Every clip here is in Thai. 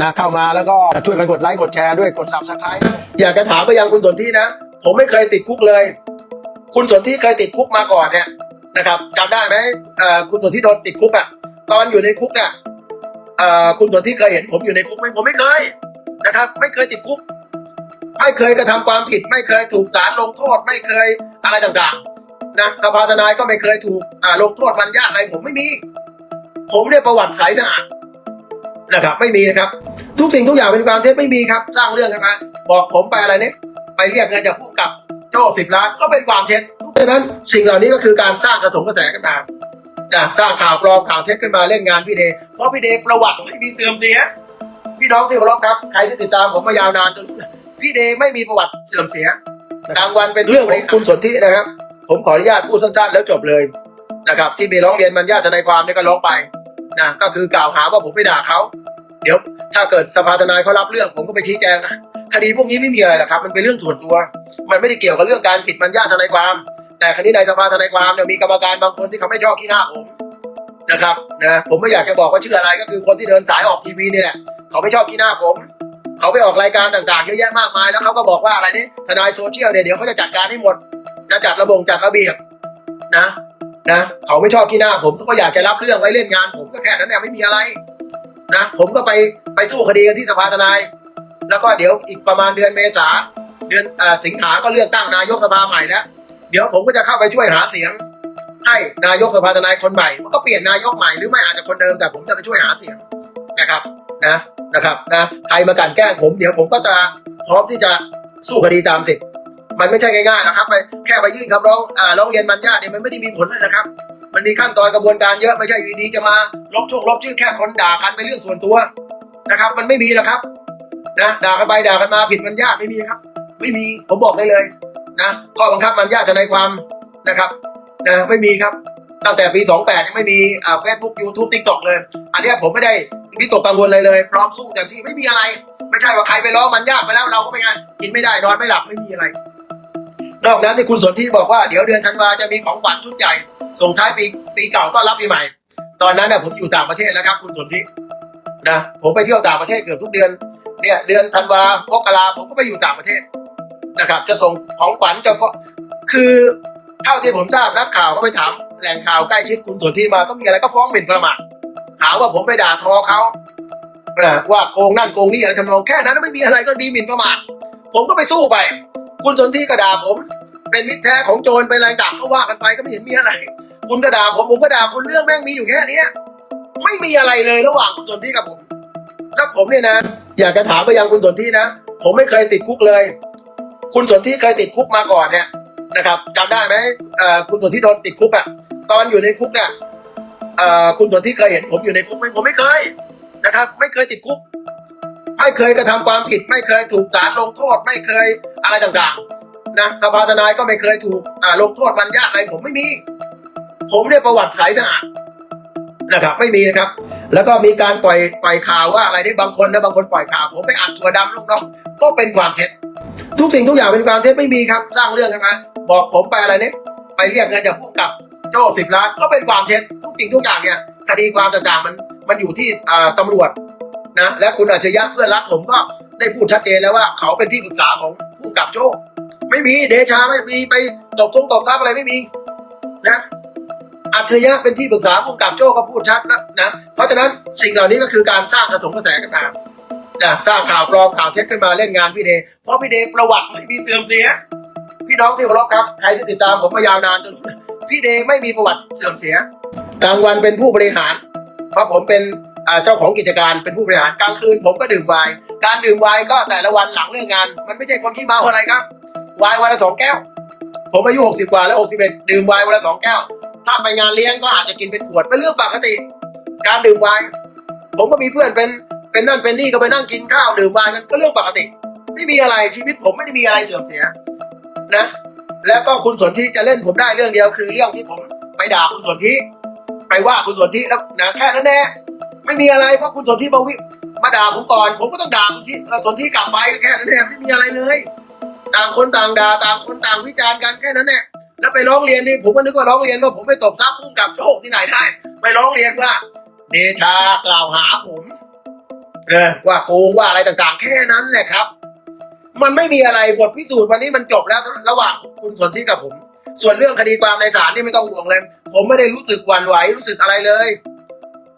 นะเข้ามาแล้วก็ช่วยกันกดไลค์กดแชร์ด้วยกด subscribe อยากจะถามไปยังคุณสนที่นะ ผมไม่เคยติดคุกเลย คุณสนที่เคยติดคุกมาก่อนเนี่ยนะครับจำได้ไหมคุณสนที่โดนติดคุกอะตอนอยู่ในคุกเนี่ยคุณสนที่เคยเห็นผมอยู่ในคุกไหมผมไม่เคยนะครับ ไม่เคยติดคุกไม่เคยกระทำความผิด ไม่เคยถูกศาลลงโทษไม่เคยอะไรต่างๆนะสภาทนายก็ไม่เคยถูกลงโทษมันยาอะไรผมไม่มี ผมเนี่ยประวัติใสสะอาด นะครับ ไม่มีนะครับ ทุกสิ่งทุกอย่างเป็นความเท็จไม่มีครับ สร้างเรื่องกันมาบอกผมไปอะไรเนี่ยไปเรียกเงินจากผู้กำกับโจ้สิบล้านก็เป็นความเท็จเพราะฉะนั้นสิ่งเหล่านี้ก็คือการสร้างกระสงกระแสกันมานะสร้างข่าวปลอมข่าวเท็จขึ้นมาเล่นงานพี่เดย์เพราะพี่เดย์ประวัติไม่มีเสื่อมเสีย พี่น้องที่เคารพครับใครที่ติดตามผมมายาวนานจนพี่เดย์ไม่มีประวัติเสื่อมเสียกลางวันเป็นเรื่องของคุณสนธินะครับ ผมขออนุญาตพูดสั้นๆแล้วจบเลยนะครับ ที่มีร้องเรียนมันญาติทนายความเนี่ยก็ร้องไป นะก็คือกล่าวหาว่าผมไปด่าเขาเดี๋ยวถ้าเกิดสภาทนายเขารับเรื่องผมก็ไปชี้แจงนะคดีพวกนี้ไม่มีอะไรหรอกครับ มันเป็นเรื่องส่วนตัว มันไม่ได้เกี่ยวกับเรื่องการผิดมันญาติทนายความ แต่คดีในสภาทนายความเนี่ยมีกรรมการบางคนที่เขาไม่ชอบขี้หน้าผมนะครับนะผมไม่อยากจะบอกว่าชื่ออะไรก็คือคนที่เดินสายออกทีวีนี่แหละเขาไม่ชอบขี้หน้าผม เขาไปออกรายการต่างๆเยอะแยะมากมายแล้วเขาก็บอกว่าอะไรนี่ทนายโซเชียลเนี่ยเดี๋ยวเขาจะจัดการให้หมดจะจัดระบงจัดระเบียบนะ นะเขาไม่ชอบขี้หน้าผมเขาก็อยากจะรับเรื่องไว้เล่นงาน ผมก็แค่นั้นเนี่ยไม่มีอะไรนะผมก็ไปไปสู้คดีกันที่สภาทนาย แล้วก็เดี๋ยวอีกประมาณเดือนเมษาเดือนอสิงหาก็เลือกตั้งนายกสภาใหม่แล้วเดี๋ยวผมก็จะเข้าไปช่วยหาเสียง ให้นายกสภาทนายคนใหม่มันก็เปลี่ยนนายกใหม่หรือไม่อาจจะคนเดิมแต่ผมจะไปช่วยหาเสียงนะครับนะนะครับนะใครมากันแกล้งผมเดี๋ยวผมก็จะพร้อมที่จะสู้คดีตามสิทธิ มันไม่ใช่ง่ายๆนะครับไปแค่ไปยื่นคำร้องอ่าร้องเรียนมันญาเนี่ยมันไม่ได้มีผลเลยนะครับ มันมีขั้นตอนกระบวนการเยอะไม่ใช่อยู่ดีจะมาลบช่วงลบชื่อแค่คนด่ากันเป็นเรื่องส่วนตัวนะครับ มันไม่มีหรอกครับ นะด่ากันไปด่ากันมาผิดมันยากไม่มีครับ ไม่มีผมบอกได้เลยนะข้อบังคับมันยากจะในความนะครับนะไม่มีครับ ตั้งแต่ปี 28ยังไม่มีอ่าเฟซบุ๊กยูทูบทิกตอกเลย อันนี้ผมไม่ได้วิตกกังวลเลยเลย พร้อมสู้เต็มที่ไม่มีอะไร ไม่ใช่ว่าใครไปร้องมันยากไปแล้วเราก็ไปไงกินไม่ได้นอนไม่หลับไม่มีอะไร นอกนั้นที่คุณสนที่บอกว่าเดี๋ยวเดือนธันวาจะมีของขวัญชุดใหญ่ส่งท้ายปีปีเก่าต้อนรับปีใหม่ ตอนนั้นน่ะผมอยู่ต่างประเทศแล้วครับ คุณสนที่นะผมไปเที่ยวต่างประเทศเกือบทุกเดือนเนี่ยเดือนธันวามกราผมก็ไปอยู่ต่างประเทศนะครับ จะส่งของขวัญจะฟคือเท่าที่ผมทราบนักข่าวก็ไปถามแหล่งข่าวใกล้ชิดคุณสนที่มาก็มีอะไรก็ฟ้องหมิ่นประมาทหาว่าผมไปด่าทอเขานะว่าโกงนั่นโกงนี่อะไรทำนองแค่นั้นไม่มีอะไรก็ดีหมิ่นประมาทผมก็ไปสู้ไป คุณสนที่ก็ด่าผม เป็นมิตรแท้ของโจรเป็นอะไรต่างก็ว่ากันไปก็ไม่เห็นมีอะไร คุณก็ด่าผมผมก็ด่าคุณเรื่องแม่งมีอยู่แค่เนี้ยไม่มีอะไรเลยระหว่างคุณสนที่กับผมแล้วผมเนี่ยนะ อยากจะถามไปยังคุณสนที่นะ ผมไม่เคยติดคุกเลย คุณสนที่เคยติดคุกมาก่อนเนี่ยนะครับจำได้ไหมคุณสนที่โดนติดคุกอะตอนอยู่ในคุกเนี่ยคุณสนที่เคยเห็นผมอยู่ในคุกไหมผมไม่เคยนะครับ ไม่เคยติดคุก ไม่เคยกระทำความผิด ไม่เคยถูกศาลลงโทษไม่เคยอะไรต่างๆนะสภาทนายก็ไม่เคยถูกอ่าลงโทษมันยากอะไรผมไม่มี ผมเนี่ยประวัติใสสะอาดนะครับ ไม่มีนะครับ แล้วก็มีการปล่อยปล่อยข่าวว่าอะไรนี่บางคนนะบางคนปล่อยข่าว ผมไปอัดถั่วดำลูกน้องก็เป็นความเท็จทุกสิ่งทุกอย่างเป็นความเท็จไม่มีครับ สร้างเรื่องกันมาบอกผมไปอะไรเนี่ยไปเรียกเงินจากผู้กำกับโจ้สิบล้านก็เป็นความเท็จทุกสิ่งทุกอย่างเนี่ยคดีความต่างๆมันมันอยู่ที่อ่าตำรวจ นะและคุณอัจฉริยะเพื่อนรักผมก็ได้พูดชัดเจนแล้วว่า เขาเป็นที่ปรึกษาของผู้กับโจ้ไม่มีเดชาไม่มีไปตบทงตบทับอะไรไม่มีนะอัจฉริยะเป็นที่ปรึกษาผู้กับโจ้ก็พูดชัดนะนะเพราะฉะนั้นสิ่งเหล่านี้ก็คือการสร้างกระสงกระแสกันมานะสร้างข่าวปลอมข่าวเท็จขึ้นมาเล่นงานพี่เดย์เพราะพี่เดย์ประวัติไม่มีเสื่อมเสีย พี่น้องที่เคารพครับใครที่ติดตามผมมายาวนานจนพี่เดย์ไม่มีประวัติเสื่อมเสียกลางวันเป็นผู้บริหารเพราะผมเป็น เจ้าของกิจการเป็นผู้บริหารกลางคืน ผมก็ดื่มไวน์การดื่มไวน์ก็แต่ละวันหลังเลิกงาน มันไม่ใช่คนที่เมาอะไรครับไวน์วันละสองแก้ว ผมอายุหกสิบกว่าแล้วหกสิบเอ็ดดื่มไวน์วันละสองแก้ว ถ้าไปงานเลี้ยงก็อาจจะกินเป็นขวดเป็นเรื่องปกติ การดื่มไวน์ผมก็มีเพื่อนเป็นเป็นนั่นเป็นนี่ก็ไปนั่งกินข้าวดื่มไวน์กันก็เรื่องปกติ ไม่มีอะไรชีวิตผมไม่ได้มีอะไรเสื่อมเสียนะ แล้วก็คุณสนธิจะเล่นผมได้เรื่องเดียวคือเรื่องที่ผมไปด่าคุณสนธิไปว่าคุณสนธิแล้วนะแค่นั้นแน่ ไม่มีอะไรเพราะคุณสนธิมาวิมาด่าผมก่อน ผมก็ต้องด่าคุณที่สนธิกลับไปแค่นั้นแน่ไม่มีอะไรเลย ต่างคนต่างด่าต่างคนต่างวิจารณ์กันแค่นั้นแน่แล้วไปร้องเรียนนี่ผมก็นึกว่าร้องเรียนว่าผมไปตบทรัพย์พุ่งกับโชคที่ไหนได้ไปร้องเรียนว่าเดชากล่าวหาผมนะว่าโกงว่าอะไรต่างๆ แค่นั้นแหละครับ มันไม่มีอะไรบทพิสูจน์วันนี้มันจบแล้วระหว่างคุณสนธิกับผม ส่วนเรื่องคดีความในศาลนี่ไม่ต้องห่วงเลย ผมไม่ได้รู้สึกหวั่นไหวรู้สึกอะไรเลย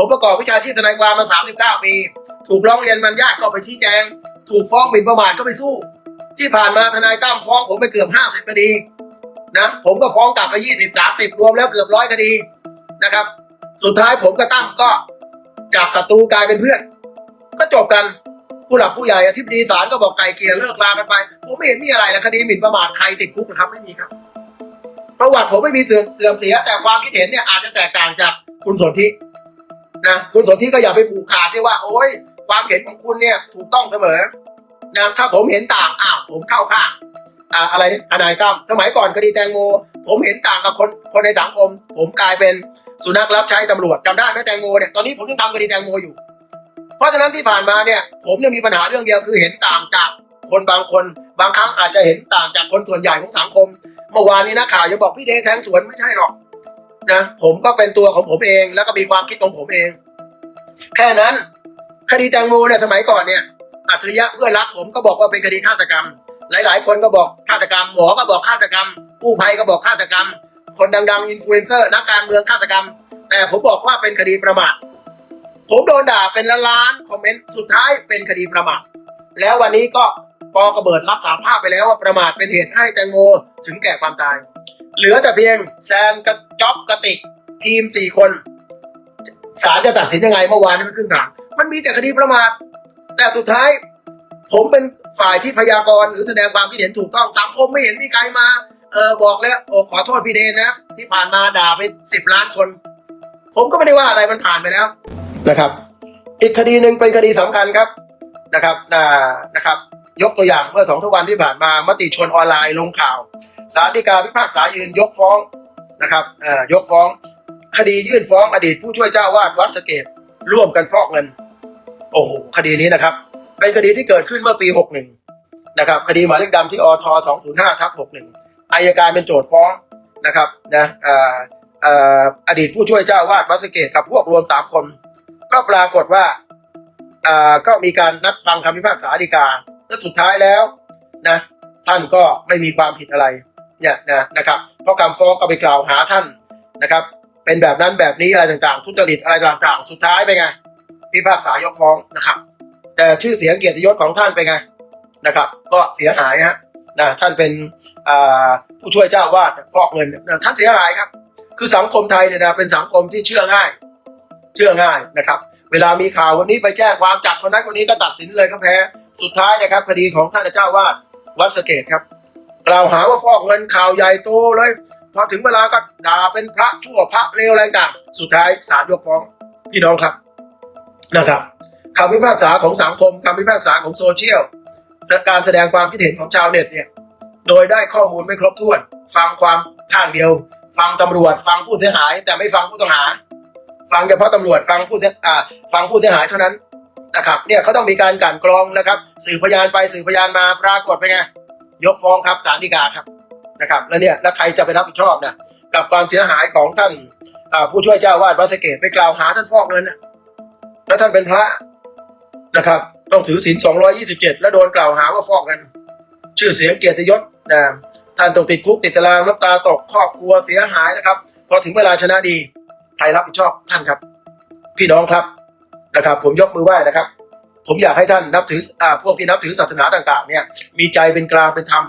ผมประกอบวิชาชีพทนายความมา 39 ปี ถูกร้องเรียนมันญาติก็ไปชี้แจง ถูกฟ้องหมิ่นประมาทก็ไปสู้ ที่ผ่านมาทนายตั้มฟ้องผมไปเกือบ 50 คดีนะผมก็ฟ้องกลับไป 20 30 รวมแล้วเกือบร้อยคดีนะครับ สุดท้ายผมกับตั้มก็จากศัตรูกลายเป็นเพื่อน ก็จบกันผู้หลักผู้ใหญ่อธิบดีศาลก็บอกไกลเกลี่ยเลิกลากันไป ผมไม่เห็นมีอะไรลยคดีหมิ่นประมาทใครติดคุกนะครับไม่มีครับประวัติผมไม่มีเสื่อมเสื่อมเสียแต่ความคิดเห็นเนี่ยอาจจะแตกต่างจากคุณสนธิ นะคุณสนธิก็อย่าไปผูกขาดที่ว่า โอ้ยความเห็นของคุณเนี่ยถูกต้องเสมอนะถ้าผมเห็นต่างอ้าวผมเข้าข้างอ่าอะไรนายทนายตั้มสมัยก่อนคดีแตงโม ผมเห็นต่างกับคนคนในสังคม ผมกลายเป็นสุนัขรับใช้ตำรวจจำได้ไหมแตงโมเนี่ยตอนนี้ผมยังทำคดีแตงโมอยู่ เพราะฉะนั้นที่ผ่านมาเนี่ย ผมเนี่ยมีปัญหาเรื่องเดียวคือเห็นต่างจากคนบางคน บางครั้งอาจจะเห็นต่างจากคนส่วนใหญ่ของสังคมเมื่อวานนี้นักข่าวยังบอกพี่เดชแทงสวนไม่ใช่หรอก นะ ผมก็เป็นตัวของผมเอง แล้วก็มีความคิดของผมเอง แค่นั้น คดีแตงโมเนี่ยสมัยก่อนเนี่ยอัจฉริยะเพื่อรักผมก็บอกว่าเป็นคดีฆาตกรรม หลาย ๆ คนก็บอกฆาตกรรม หมอก็บอกฆาตกรรมกู้ภัยก็บอกฆาตกรรม คนดัง ๆ อินฟลูเอนเซอร์นักการเมืองฆาตกรรม แต่ผมบอกว่าเป็นคดีประมาทผมโดนด่าเป็นล้านๆคอมเมนต์สุดท้ายเป็นคดีประมาทแล้ววันนี้ก็ปอกระเบิดรับสารภาพไปแล้วว่าประมาทเป็นเหตุให้แตงโมถึงแก่ความตาย เหลือแต่เพียงแซนกับจ๊อบกระติก ทีมสี่คนศาลจะตัดสินยังไงเมื่อวานนี้มันขึ้นศาลมันมีแต่คดีประมาทแต่สุดท้าย ผมเป็นฝ่ายที่พยากรณ์หรือแสดงความคิดเห็นถูกต้องสังคมไม่เห็นมีใครมา เออบอกแล้วโอ้ขอโทษพี่เดนนะ ที่ผ่านมาด่าไปสิบล้านคน ผมก็ไม่ได้ว่าอะไรมันผ่านไปแล้วนะครับ อีกคดีหนึ่งเป็นคดีสำคัญครับนะครับนะครับ ยกตัวอย่างเมื่อสองสวันที่ผ่านมามติชนออนไลน์ลงข่าวศาลฎีกาพิพากษายืนยกฟ้องนะครับยกฟ้อง คดียื่นฟ้องอดีตผู้ช่วยเจ้าวาดวัดสเกตร่วมกันฟอกเงิน โอ้โหคดีนี้นะครับ เป็นคดีที่เกิดขึ้นเมื่อปี 61 นะครับ คดีหมายเลขดำที่อท205ทับ61อายการเป็นโจทย์ฟ้องนะครับนะอดีตผู้ช่วยเจ้าวาดวัดสเกตกับพวกรวมสามคน ก็ปรากฏว่าอ่าก็มีการนัดฟังคำพิพากษาฎีกา และสุดท้ายแล้วนะท่านก็ไม่มีความผิดอะไรเนี่ยนะนะครับเพราะคำฟ้องก็ไปกล่าวหาท่านนะครับ เป็นแบบนั้นแบบนี้อะไรต่างๆ ทุจริตอะไรต่างๆ สุดท้ายไปนไงพิพากษายกฟ้องนะครับ แต่ชื่อเสียงเกียรติยศของท่านไปนไงนะครับ ก็เสียหายฮะนะท่านเป็นผู้ช่วยเจ้าวาดฟอกเงินนะท่านเสียหายครับ คือสังคมไทยเนี่ยนะเป็นสังคมที่เชื่อง่าย เชื่อง่ายนะครับ เวลามีข่าววันนี้ไปแจ้งความจับคนนั้นคนนี้ก็ตัดสินเลยก็แพ้ สุดท้ายนะครับ คดีของท่านเจ้าวาดวัดสะเกตครับ กล่าวหาว่าฟอกเงินข่าวใหญ่โตเลย พอถึงเวลาก็ด่าเป็นพระชั่วพระเลวอะไรต่าง สุดท้ายศาลยกฟ้องพี่น้องครับนะครับคำพิพากษาของสังคมคำพิพากษาของโซเชียลการแสดงความคิดเห็นของชาวเน็ตเนี่ยโดยได้ข้อมูลไม่ครบถ้วน ฟังความข้างเดียว ฟังตำรวจ ฟังผู้เสียหาย แต่ไม่ฟังผู้ต้องหา ฟังเฉพาะตำรวจฟังผู้เสียอ่าฟังผู้เสียหายเท่านั้นนะครับเนี่ยเขาต้องมีการกันกรองนะครับ สื่อพยานไปสื่อพยานมาปรากฏไปนไงยกฟ้องครับศาลฎีกาครับนะครับ แล้วเนี่ยแล้วใครจะไปรับผิดชอบนะกับความเสียหายของท่านผู้ช่วยเจ้าวาดวัดสเกตไปกล่าวหาท่านฟอกเงินนะแล้วท่านเป็นพระนะครับ ต้องถือศีล227 แล้วโดนกล่าวหาว่าฟอกเงินชื่อเสียงเกียรติยศนะท่านต้องติดคุกติดตารางน้ำตาตกครอบครัวเสียหายนะครับพอถึงเวลาชนะดี ใครรับผิดชอบท่านครับ พี่น้องครับนะครับ ผมยกมือไหว้นะครับ ผมอยากให้ท่านนับถืออ่าพวกที่นับถือศาสนาต่าง ๆ เนี่ย มีใจเป็นกลางเป็นธรรม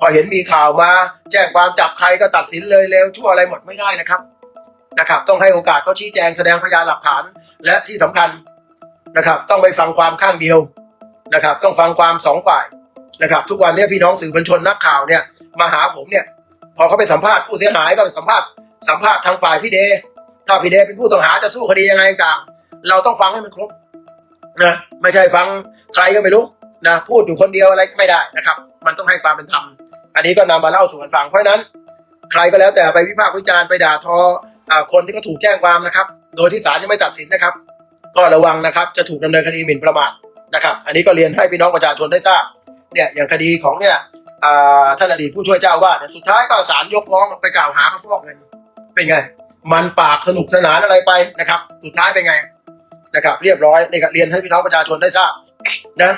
พอเห็นมีข่าวมาแจ้งความจับใครก็ตัดสินเลยเร็วชั่วอะไรหมดไม่ได้นะครับนะครับ ต้องให้โอกาสเขาชี้แจงแสดงพยานหลักฐาน และที่สำคัญนะครับ ต้องไปฟังความข้างเดียวนะครับ ต้องฟังความสองฝ่ายนะครับ ทุกวันนี้พี่น้องสื่อมวลชนนักข่าวเนี่ยมาหาผมเนี่ย พอเขาไปสัมภาษณ์ผู้เสียหายก็ไปสัมภาษณ์สัมภาษณ์ทางฝ่ายพี่เด ถ้าพี่เดย์เป็นผู้ต้องหาจะสู้คดียังไงต่างเราต้องฟังให้มันครบนะไม่ใช่ฟังใครก็ไม่รู้นะพูดอยู่คนเดียวอะไรก็ไม่ได้นะครับ มันต้องให้ความเป็นธรรมอันนี้ก็นำมาเล่าสู่กันฟังเพราะนั้น ใครก็แล้วแต่ไปวิพากษ์วิจารณ์ไปด่าทออคนที่เขาถูกแจ้งความนะครับ โดยที่ศาลยังไม่ตัดสินนะครับ ก็ระวังนะครับ จะถูกดำเนินคดีหมิ่นประมาทนะครับ อันนี้ก็เรียนให้พี่น้องประชาชนได้ทราบเนี่ยอย่างคดีของเนี่ยท่านอดีตผู้ช่วยเจ้าอาวาดเนี่ยสุดท้ายก็ศาลยกฟ้องไปกล่าวหาเขาฟอกเงินเป็นไง มันปากสนุกสนานอะไรไปนะครับ สุดท้ายเป็นไงนะครับ เรียบร้อยนี่ก็เรียนให้พี่น้องประชาชนได้ทราบนะ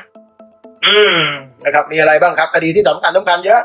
อืมนะครับ มีอะไรบ้างครับคดีที่สำคัญสำคัญเยอะ